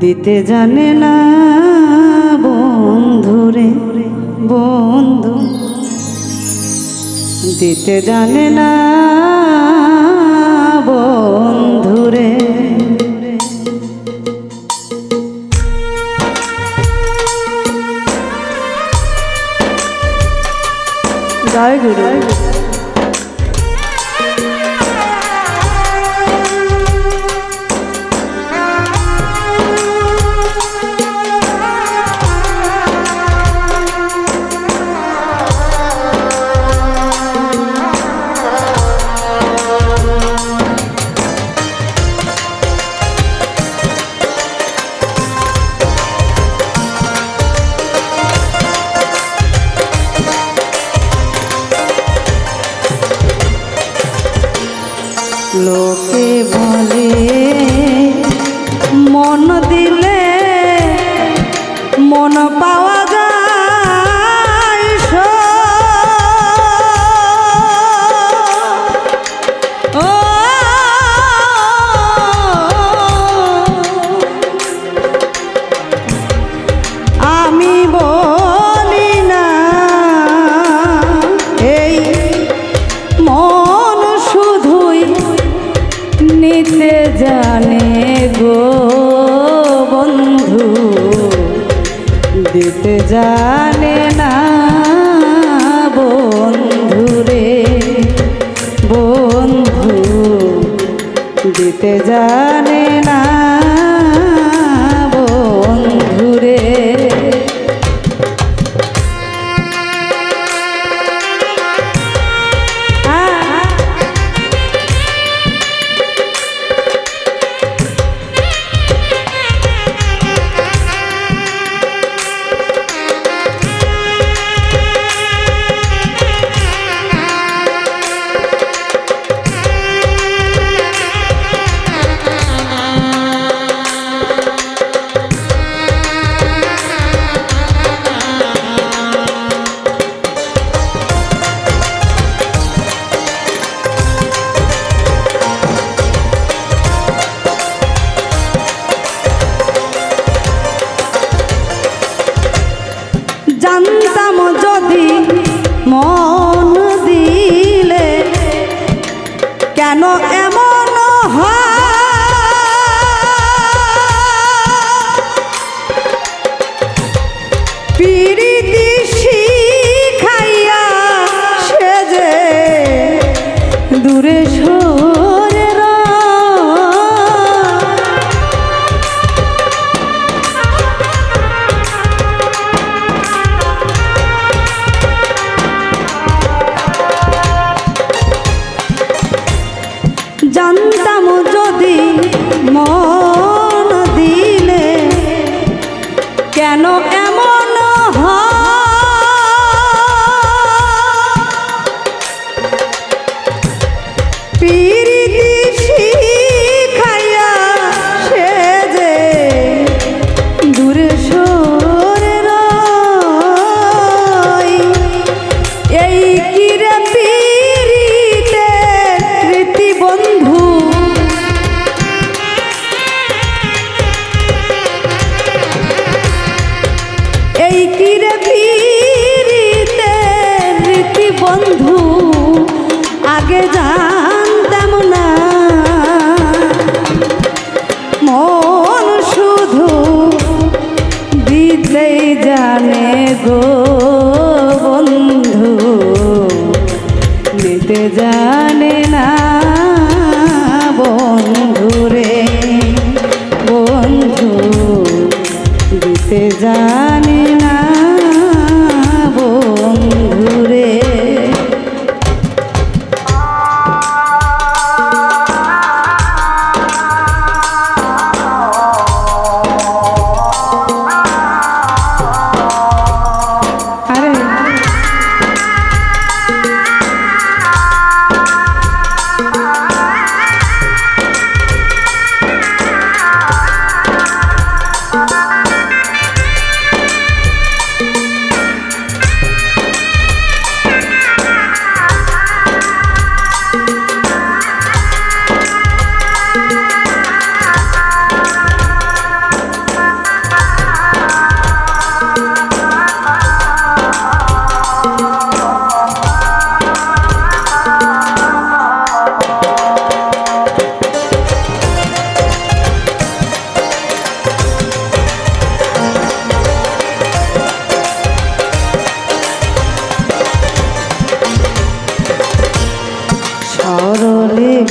দিতে জানে না বন্ধুরে বন্ধু। দিতে জানে না বন্ধুরে। জয় গুরু। লোকে বলে মন দিলে মন পা বিদ্যুত জানে না বন্ধুরে বন্ধু দিতে জানে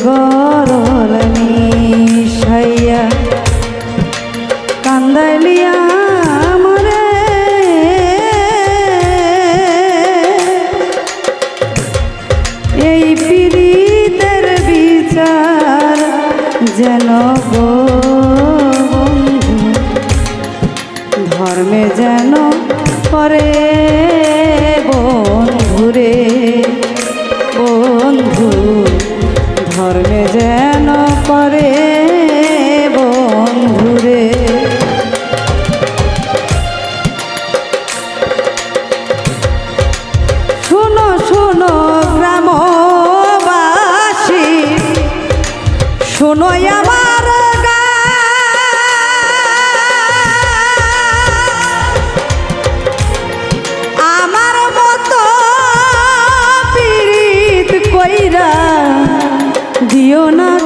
গরল মিশাইয়া কান্দালিয়া মরে এই পীড়িতের বিচার যেন গো বন্ধু ধর্মে যেন করে বন্ধুরে। যেন করে বন্ধুরে শোনো শোনো গ্রামবাসী শোনো আমার। আমার মতো পীড়িত কইরা দিও না।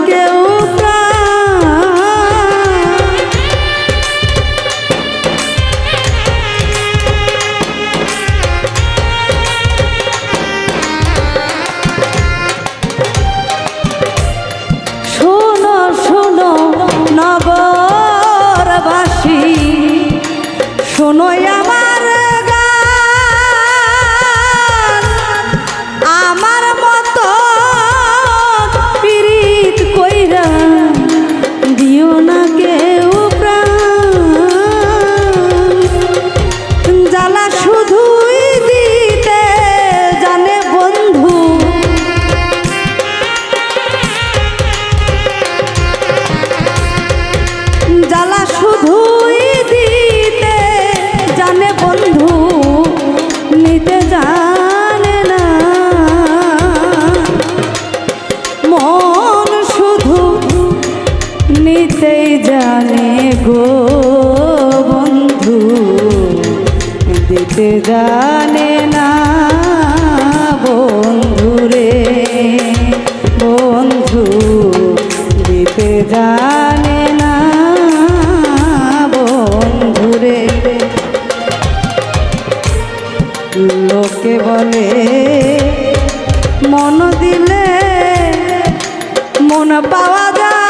দিতে জানে না বন্ধু রে বন্ধু দিতে জানে না বন্ধু রে লোকে বলে, মন দিলে মন পাওয়া যায়।